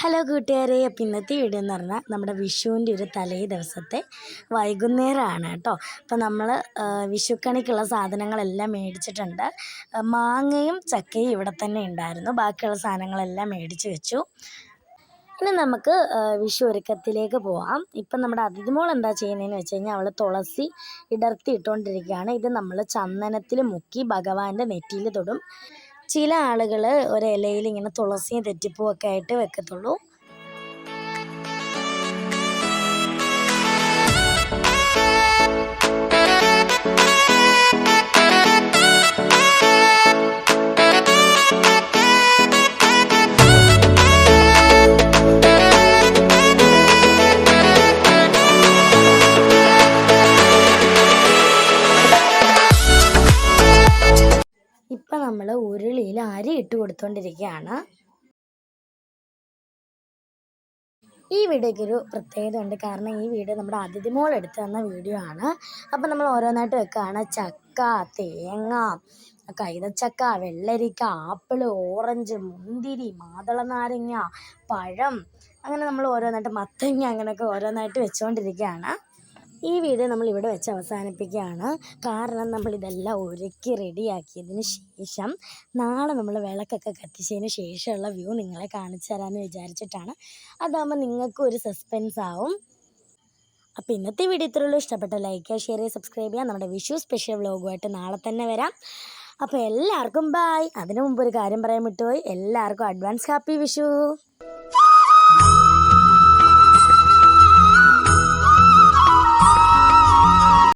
Hello കൂട്ടുകാരെ അപ്പം ഇന്നത്തെ വീഡിയോ എന്ന് പറഞ്ഞാൽ നമ്മുടെ വിഷുവിന്റെ ഒരു തലേ ദിവസത്തെ വൈകുന്നേരമാണ് കേട്ടോ. അപ്പം നമ്മൾ വിഷുക്കണിക്കുള്ള സാധനങ്ങളെല്ലാം മേടിച്ചിട്ടുണ്ട്. മാങ്ങയും ചക്കയും ഇവിടെ തന്നെ ഉണ്ടായിരുന്നു. ബാക്കിയുള്ള സാധനങ്ങളെല്ലാം മേടിച്ച് വെച്ചു. ഇനി നമുക്ക് വിഷു ഒരുക്കത്തിലേക്ക് പോവാം. ഇപ്പം നമ്മുടെ അതിഥിമോൾ എന്താ ചെയ്യുന്നതെന്ന് വെച്ച് കഴിഞ്ഞാൽ അവൾ തുളസി ഇടർത്തി ഇട്ടുകൊണ്ടിരിക്കുകയാണ്. ഇത് നമ്മൾ ചന്ദനത്തിൽ മുക്കി ഭഗവാന്റെ നെറ്റിയിൽ തൊടും. ചില ആളുകൾ ഒരിലയിൽ ഇങ്ങനെ തുളസിയും തെറ്റിപ്പൂവൊക്കെ ആയിട്ട് വെക്കത്തുള്ളൂ. നമ്മൾ ഉരുളിയിൽ അരി ഇട്ട് കൊടുത്തോണ്ടിരിക്കുകയാണ് ഈ വീഡിയോയ്ക്ക് ഒരു പ്രത്യേകത ഉണ്ട് കാരണം ഈ വീഡിയോ നമ്മുടെ അതിഥി മോൾ എടുത്ത് തന്ന വീഡിയോ ആണ്. അപ്പം നമ്മൾ ഓരോന്നായിട്ട് വെക്കുകയാണ് ചക്ക തേങ്ങ കൈതച്ചക്ക വെള്ളരിക്ക ആപ്പിൾ ഓറഞ്ച് മുന്തിരി മാതള നാരങ്ങ പഴം. അങ്ങനെ നമ്മൾ ഓരോന്നായിട്ട് മത്തങ്ങ അങ്ങനെയൊക്കെ ഓരോന്നായിട്ട് വെച്ചുകൊണ്ടിരിക്കുകയാണ് ഈ വീഡിയോ നമ്മൾ ഇവിടെ വെച്ച് അവസാനിപ്പിക്കുകയാണ്. കാരണം നമ്മൾ ഇതെല്ലാം ഒരുക്കി റെഡിയാക്കിയതിന് ശേഷം നാളെ നമ്മൾ വിളക്കൊക്കെ കത്തിച്ചതിന് ശേഷമുള്ള വ്യൂ നിങ്ങളെ കാണിച്ചു തരാമെന്ന് വിചാരിച്ചിട്ടാണ്. അതാകുമ്പോൾ നിങ്ങൾക്കും ഒരു സസ്പെൻസ് ആവും. അപ്പോൾ ഇന്നത്തെ വീഡിയോ ഇത്രയുള്ളൂ ഇഷ്ടപ്പെട്ട ലൈക്ക് ചെയ്യുക ഷെയർ ചെയ്യുക സബ്സ്ക്രൈബ് ചെയ്യുക നമ്മുടെ വിഷു സ്പെഷ്യൽ വ്ലോഗുമായിട്ട് നാളെ തന്നെ വരാം. അപ്പോൾ എല്ലാവർക്കും ബായ് അതിനു മുമ്പ് ഒരു കാര്യം പറയാൻ വിട്ടുപോയി. എല്ലാവർക്കും അഡ്വാൻസ് ഹാപ്പി വിഷു.